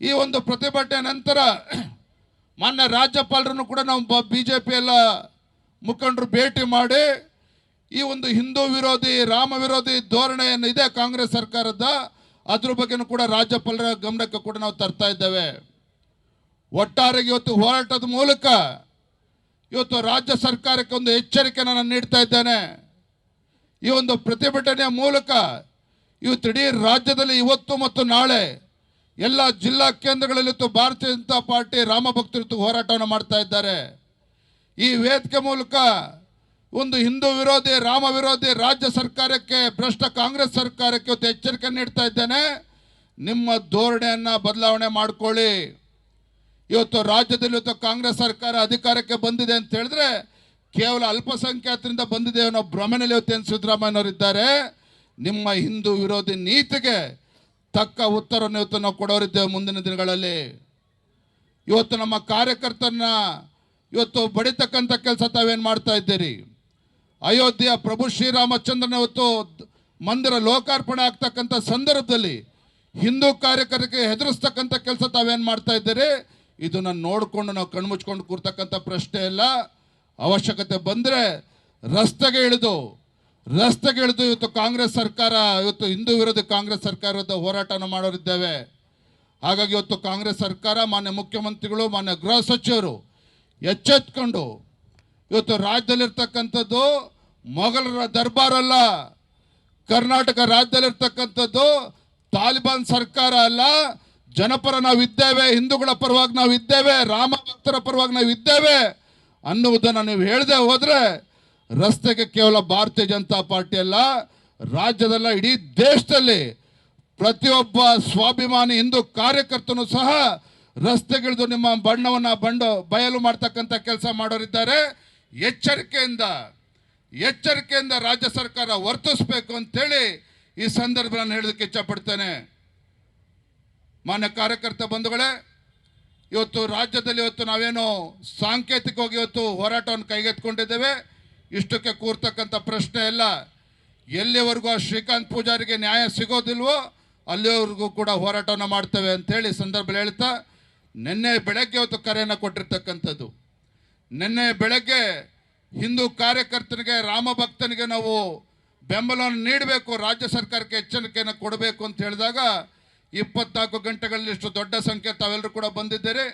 ಈ ಒಂದು ಪ್ರತಿಭಟನೆ ನಂತರ ಮಾನ್ಯ ರಾಜ್ಯಪಾಲರನ್ನು ಕೂಡ ನಾವು ಬಿ ಜೆ ಪಿ ಎಲ್ಲ ಮುಖಂಡರು ಭೇಟಿ ಮಾಡಿ ಈ ಒಂದು ಹಿಂದೂ ವಿರೋಧಿ, ರಾಮ ವಿರೋಧಿ ಧೋರಣೆ ಏನಿದೆ ಕಾಂಗ್ರೆಸ್ ಸರ್ಕಾರದ. ಅದ್ರ ಬಗ್ಗೆನೂ ಕೂಡ ರಾಜ್ಯಪಾಲರ ಗಮನಕ್ಕೆ ಕೂಡ ನಾವು ತರ್ತಾ ಇದ್ದೇವೆ. ಒಟ್ಟಾರೆ ಇವತ್ತು ಹೋರಾಟದ ಮೂಲಕ ಇವತ್ತು ರಾಜ್ಯ ಸರ್ಕಾರಕ್ಕೆ ಒಂದು ಎಚ್ಚರಿಕೆ ನಾನು ನೀಡ್ತಾ ಇದ್ದೇನೆ. ಈ ಒಂದು ಪ್ರತಿಭಟನೆಯ ಮೂಲಕ ಇವತ್ತು ಇಡೀ ರಾಜ್ಯದಲ್ಲಿ ಇವತ್ತು ಮತ್ತು ನಾಳೆ ಎಲ್ಲ ಜಿಲ್ಲಾ ಕೇಂದ್ರಗಳಲ್ಲಿ ಇವತ್ತು ಭಾರತೀಯ ಜನತಾ ಪಾರ್ಟಿ ರಾಮ ಭಕ್ತರು ಹೋರಾಟವನ್ನು ಮಾಡ್ತಾ ಇದ್ದಾರೆ. ಈ ವೇದಿಕೆ ಮೂಲಕ ಒಂದು ಹಿಂದೂ ವಿರೋಧಿ, ರಾಮ ವಿರೋಧಿ ರಾಜ್ಯ ಸರ್ಕಾರಕ್ಕೆ, ಭ್ರಷ್ಟ ಕಾಂಗ್ರೆಸ್ ಸರ್ಕಾರಕ್ಕೆ ಇವತ್ತು ಎಚ್ಚರಿಕೆ ನೀಡ್ತಾ ಇದ್ದೇನೆ. ನಿಮ್ಮ ಧೋರಣೆಯನ್ನು ಬದಲಾವಣೆ ಮಾಡಿಕೊಳ್ಳಿ. ಇವತ್ತು ರಾಜ್ಯದಲ್ಲಿ ಇವತ್ತು ಕಾಂಗ್ರೆಸ್ ಸರ್ಕಾರ ಅಧಿಕಾರಕ್ಕೆ ಬಂದಿದೆ ಅಂತ ಹೇಳಿದ್ರೆ ಕೇವಲ ಅಲ್ಪಸಂಖ್ಯಾತರಿಂದ ಬಂದಿದೆ ಅನ್ನೋ ಭ್ರಮೆನಲ್ಲಿ ಇವತ್ತೇನು ಸಿದ್ದರಾಮಯ್ಯನವರಿದ್ದಾರೆ. ನಿಮ್ಮ ಹಿಂದೂ ವಿರೋಧಿ ನೀತಿಗೆ ತಕ್ಕ ಉತ್ತರವನ್ನು ಇವತ್ತು ನಾವು ಕೊಡೋರಿದ್ದೇವೆ ಮುಂದಿನ ದಿನಗಳಲ್ಲಿ. ಇವತ್ತು ನಮ್ಮ ಕಾರ್ಯಕರ್ತರನ್ನ ಇವತ್ತು ಬಡಿತಕ್ಕಂಥ ಕೆಲಸ ತಾವೇನು ಮಾಡ್ತಾ ಇದ್ದೀರಿ? ಅಯೋಧ್ಯೆಯ ಪ್ರಭು ಶ್ರೀರಾಮಚಂದ್ರನ ಇವತ್ತು ಮಂದಿರ ಲೋಕಾರ್ಪಣೆ ಆಗ್ತಕ್ಕಂಥ ಸಂದರ್ಭದಲ್ಲಿ ಹಿಂದೂ ಕಾರ್ಯಕರ್ತರಿಗೆ ಹೆದರಿಸ್ತಕ್ಕಂಥ ಕೆಲಸ ತಾವೇನು ಮಾಡ್ತಾ ಇದ್ದೀರಿ? ಇದನ್ನು ನೋಡಿಕೊಂಡು ನಾವು ಕಣ್ಮುಚ್ಕೊಂಡು ಕೂರ್ತಕ್ಕಂಥ ಪ್ರಶ್ನೆ ಇಲ್ಲ. ಅವಶ್ಯಕತೆ ಬಂದರೆ ರಸ್ತೆಗೆ ಇಳಿದು ರಸ್ತೆಗೆ ಇಳಿದು ಇವತ್ತು ಕಾಂಗ್ರೆಸ್ ಸರ್ಕಾರ, ಇವತ್ತು ಹಿಂದೂ ವಿರೋಧಿ ಕಾಂಗ್ರೆಸ್ ಸರ್ಕಾರದ ಹೋರಾಟನ ಮಾಡೋರಿದ್ದೇವೆ. ಹಾಗಾಗಿ ಇವತ್ತು ಕಾಂಗ್ರೆಸ್ ಸರ್ಕಾರ, ಮಾನ್ಯ ಮುಖ್ಯಮಂತ್ರಿಗಳು, ಮಾನ್ಯ ಗೃಹ ಸಚಿವರು ಎಚ್ಚೆತ್ಕೊಂಡು ಇವತ್ತು ರಾಜ್ಯದಲ್ಲಿರ್ತಕ್ಕಂಥದ್ದು ಮೊಘಲರ ದರ್ಬಾರ್ ಅಲ್ಲ ಕರ್ನಾಟಕ ರಾಜ್ಯದಲ್ಲಿರ್ತಕ್ಕಂಥದ್ದು ತಾಲಿಬಾನ್ ಸರ್ಕಾರ ಅಲ್ಲ, ಜನಪರ ನಾವು ಇದ್ದೇವೆ ಹಿಂದೂಗಳ ಪರವಾಗಿ ನಾವು ಇದ್ದೇವೆ ರಾಮ ಭಕ್ತರ ಪರವಾಗಿ ನಾವು ಇದ್ದೇವೆ ಅನ್ನುವುದನ್ನು ನೀವು ಹೇಳದೆ ಹೋದರೆ ರಸ್ತೆಗೆ ಕೇವಲ ಭಾರತೀಯ ಜನತಾ ಪಾರ್ಟಿ ಅಲ್ಲ, ರಾಜ್ಯದಲ್ಲ, ಇಡೀ ದೇಶದಲ್ಲಿ ಪ್ರತಿಯೊಬ್ಬ ಸ್ವಾಭಿಮಾನಿ ಹಿಂದೂ ಕಾರ್ಯಕರ್ತನು ಸಹ ರಸ್ತೆಗಿಳಿದು ನಿಮ್ಮ ಬಣ್ಣವನ್ನು ಬಂಡು, ಬಯಲು ಮಾಡ್ತಕ್ಕಂಥ ಕೆಲಸ ಮಾಡೋರಿದ್ದಾರೆ. ಎಚ್ಚರಿಕೆಯಿಂದ ಎಚ್ಚರಿಕೆಯಿಂದ ರಾಜ್ಯ ಸರ್ಕಾರ ವರ್ತಿಸಬೇಕು ಅಂತೇಳಿ ಈ ಸಂದರ್ಭ ನಾನು ಹೇಳೋದಕ್ಕೆ ಇಚ್ಛಪಡ್ತೇನೆ. ಮಾನ್ಯ ಕಾರ್ಯಕರ್ತ ಬಂಧುಗಳೇ, ಇವತ್ತು ರಾಜ್ಯದಲ್ಲಿ ಇವತ್ತು ನಾವೇನು ಸಾಂಕೇತಿಕವಾಗಿ ಇವತ್ತು ಹೋರಾಟವನ್ನು ಕೈಗೆತ್ತಿಕೊಂಡಿದ್ದೇವೆ. ಇಷ್ಟಕ್ಕೆ ಕೂರ್ತಕ್ಕಂಥ ಪ್ರಶ್ನೆ ಎಲ್ಲ ಎಲ್ಲಿವರೆಗೂ ಆ ಶ್ರೀಕಾಂತ್ ಪೂಜಾರಿಗೆ ನ್ಯಾಯ ಸಿಗೋದಿಲ್ವೋ ಅಲ್ಲಿವರೆಗೂ ಕೂಡ ಹೋರಾಟವನ್ನು ಮಾಡ್ತೇವೆ ಅಂತೇಳಿ ಈ ಸಂದರ್ಭದಲ್ಲಿ ಹೇಳ್ತಾ, ನಿನ್ನೆ ಬೆಳಗ್ಗೆ ಹೊತ್ತು ಕರೆಯನ್ನು ಕೊಟ್ಟಿರ್ತಕ್ಕಂಥದ್ದು. ನಿನ್ನೆ ಬೆಳಗ್ಗೆ ಹಿಂದೂ ಕಾರ್ಯಕರ್ತನಿಗೆ, ರಾಮ ಭಕ್ತನಿಗೆ ನಾವು ಬೆಂಬಲವನ್ನು ನೀಡಬೇಕು, ರಾಜ್ಯ ಸರ್ಕಾರಕ್ಕೆ ಎಚ್ಚರಿಕೆಯನ್ನು ಕೊಡಬೇಕು ಅಂತ ಹೇಳಿದಾಗ ಇಪ್ಪತ್ನಾಲ್ಕು ಗಂಟೆಗಳಲ್ಲಿ ಇಷ್ಟು ದೊಡ್ಡ ಸಂಖ್ಯೆ ತಾವೆಲ್ಲರೂ ಕೂಡ ಬಂದಿದ್ದೀರಿ.